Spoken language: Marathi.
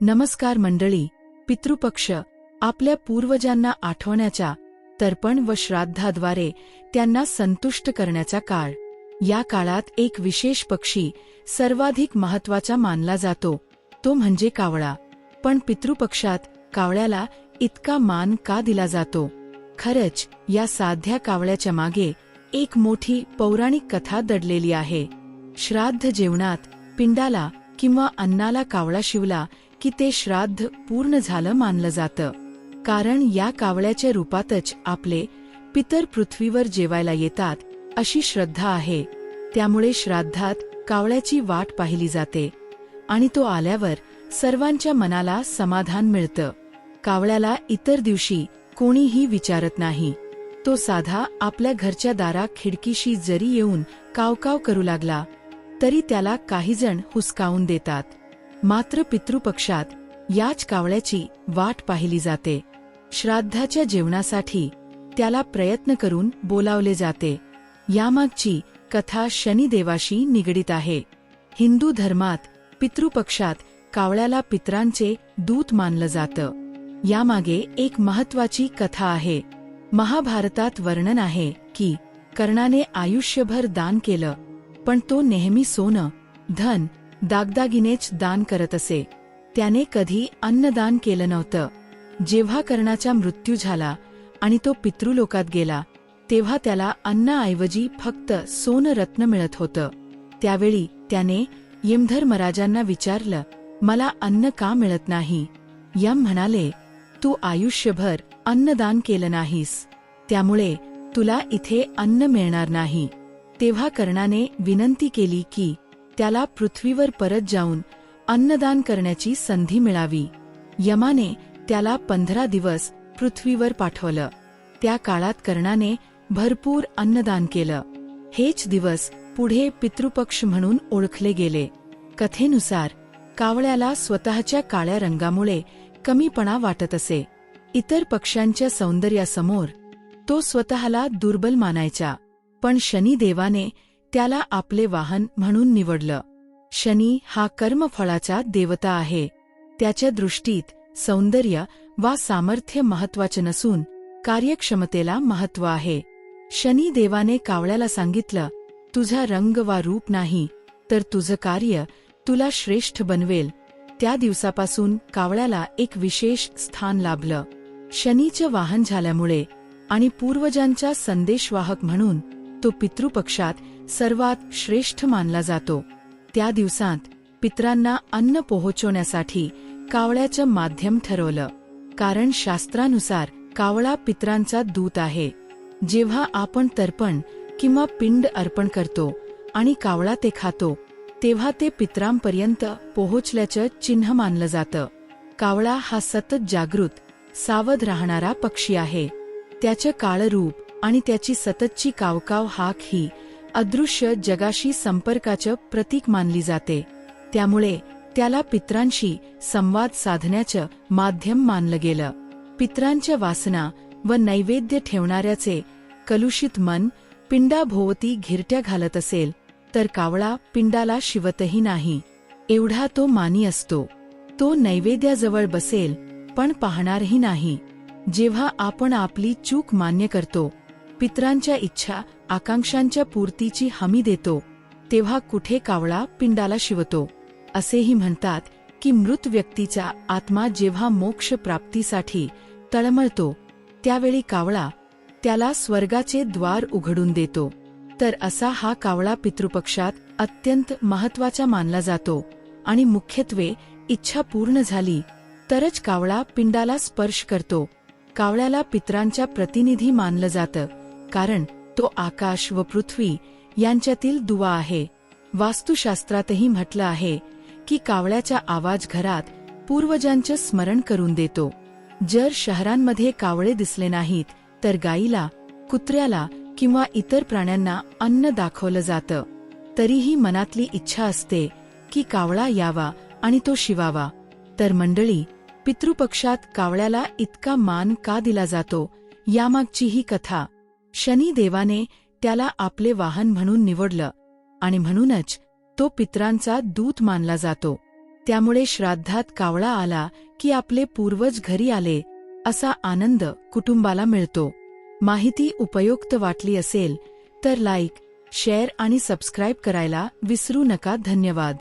नमस्कार मंडळी पितृपक्ष आपल्या पूर्वजांना आठवण्याच्या तर्पण व श्राद्धाद्वारे त्यांना संतुष्ट करण्याचा काळ. या काळात एक विशेष पक्षी सर्वाधिक महत्त्वाचा मानला जातो. तो म्हणजे कावळा. पण पितृपक्षात कावळ्याला इतका मान का दिला जातो? खरंच या साध्या कावळ्याच्या मागे एक मोठी पौराणिक कथा दडलेली आहे. श्राद्ध जेवणात पिंडाला किंवा अन्नाला कावळा शिवला की ते श्राद्ध पूर्ण झालं मानलं जातं. कारण या कावळ्याच्या रूपातच आपले पितर पृथ्वीवर जेवायला येतात अशी श्रद्धा आहे. त्यामुळे श्राद्धात कावळ्याची वाट पाहिली जाते आणि तो आल्यावर सर्वांच्या मनाला समाधान मिळतं. कावळ्याला इतर दिवशी कोणीही विचारत नाही. तो साधा आपल्या घरच्या दारा खिडकीशी जरी येऊन कावकाव करू लागला तरी त्याला काहीजण हुसकावून देतात. मात्र पितृपक्षात याच कावळ्याची वाट पाहिली जाते. श्राद्धाच्या जेवणासाठी त्याला प्रयत्न करून बोलावले जाते. यामागची कथा शनिदेवाशी निगडीत आहे. हिंदू धर्मात पितृपक्षात कावळ्याला पित्रांचे दूत मानलं जातं. यामागे एक महत्वाची कथा आहे. महाभारतात वर्णन आहे की कर्णाने आयुष्यभर दान केलं पण तो नेहमी सोनं धन दागदागिनेच दान करत असे. त्याने कधी अन्नदान केलं नव्हतं. जेव्हा कर्णाचा मृत्यू झाला आणि तो पितृलोकात गेला तेव्हा त्याला अन्नाऐवजी फक्त सोनं रत्न मिळत होतं. त्यावेळी त्याने यमधर्मराजांना विचारलं मला अन्न का मिळत नाही यम म्हणाले तू आयुष्यभर अन्नदान केलं नाहीस. त्यामुळे तुला इथे अन्न मिळणार नाही तेव्हा कर्णाने विनंती केली की त्याला पृथ्वीवर परत जाऊन अन्नदान करण्याची संधी मिळावी. यमाने त्याला पंधरा दिवस पृथ्वीवर पाठवलं. त्या काळात कर्णाने भरपूर अन्नदान केलं. हेच दिवस पुढे पितृपक्ष म्हणून ओळखले गेले. कथेनुसार कावळ्याला स्वतःच्या काळ्या रंगामुळे कमीपणा वाटत असे. इतर पक्ष्यांच्या सौंदर्यासमोर तो स्वतःला दुर्बल मानायचा. पण शनिदेवाने त्याला आपले वाहन म्हणून निवडलं. शनी हा कर्मफळाचा देवता आहे. त्याच्या दृष्टीत सौंदर्य वा सामर्थ्य महत्त्वाचे नसून कार्यक्षमतेला महत्त्व आहे. शनी देवाने कावळ्याला सांगितलं तुझा रंग वा रूप नाही तर तुझं कार्य तुला श्रेष्ठ बनवेल. त्या दिवसापासून कावळ्याला एक विशेष स्थान लाभलं. शनीचं वाहन झाल्यामुळे आणि पूर्वजांचा संदेशवाहक म्हणून तो पितृपक्षात सर्वात श्रेष्ठ मानला जातो. त्या दिवसांत पित्रांना अन्न पोहोचवण्यासाठी कावळ्याचं माध्यम ठरवलं. कारण शास्त्रानुसार कावळा पित्रांचा दूत आहे. जेव्हा आपण तर्पण किंवा पिंड अर्पण करतो आणि कावळा ते खातो तेव्हा ते पित्रांपर्यंत पोहोचल्याचं चिन्ह मानलं जातं. कावळा हा सतत जागृत सावध राहणारा पक्षी आहे. त्याचं काळरूप आणि त्याची सततची कावकाव हाक ही अदृश्य जगाशी संपर्काचं प्रतीक मानली जाते. त्यामुळे त्याला पित्रांशी संवाद साधण्याचं माध्यम मानलं गेलं. पित्रांच्या वासना व नैवेद्य ठेवणाऱ्याचे कलुषित मन पिंडाभोवती घिरट्या घालत असेल तर कावळा पिंडाला शिवतही नाही. एवढा तो मानी असतो. तो नैवेद्याजवळ बसेल पण पाहणारही नाही. जेव्हा आपण आपली चूक मान्य करतो पित्रांच्या इच्छा आकांक्षांच्या पूर्तीची हमी देतो तेव्हा कुठे कावळा पिंडाला शिवतो. असेही म्हणतात की मृत व्यक्तीचा आत्मा जेव्हा मोक्ष प्राप्तीसाठी तळमळतो त्यावेळी कावळा त्याला स्वर्गाचे द्वार उघडून देतो. तर असा हा कावळा पितृपक्षात अत्यंत महत्त्वाचा मानला जातो आणि मुख्यत्वे इच्छा पूर्ण झाली तरच कावळा पिंडाला स्पर्श करतो. कावळ्याला पित्रांच्या प्रतिनिधी मानलं जातं कारण तो आकाश व पृथ्वी यांच्यातील दुवा आहे. वास्तुशास्त्रातही म्हटलं आहे की कावळ्याचा आवाज घरात पूर्वजांचं स्मरण करून देतो. जर शहरांमध्ये कावळे दिसले नाहीत तर गाईला कुत्र्याला किंवा इतर प्राण्यांना अन्न दाखवलं जातं. तरीही मनातली इच्छा असते की कावळा यावा आणि तो शिवावा. तर मंडळी पितृपक्षात कावळ्याला इतका मान का दिला जातो यामागची ही कथा. शनिदेवाने त्याला आपले वाहन म्हणून निवडलं आणि म्हणूनच तो पित्रांचा दूत मानला जातो. त्यामुळे श्राद्धात कावळा आला की आपले पूर्वज घरी आले असा आनंद कुटुंबाला मिळतो. माहिती उपयुक्त वाटली असेल तर लाईक शेअर आणि सबस्क्राईब करायला विसरू नका. धन्यवाद.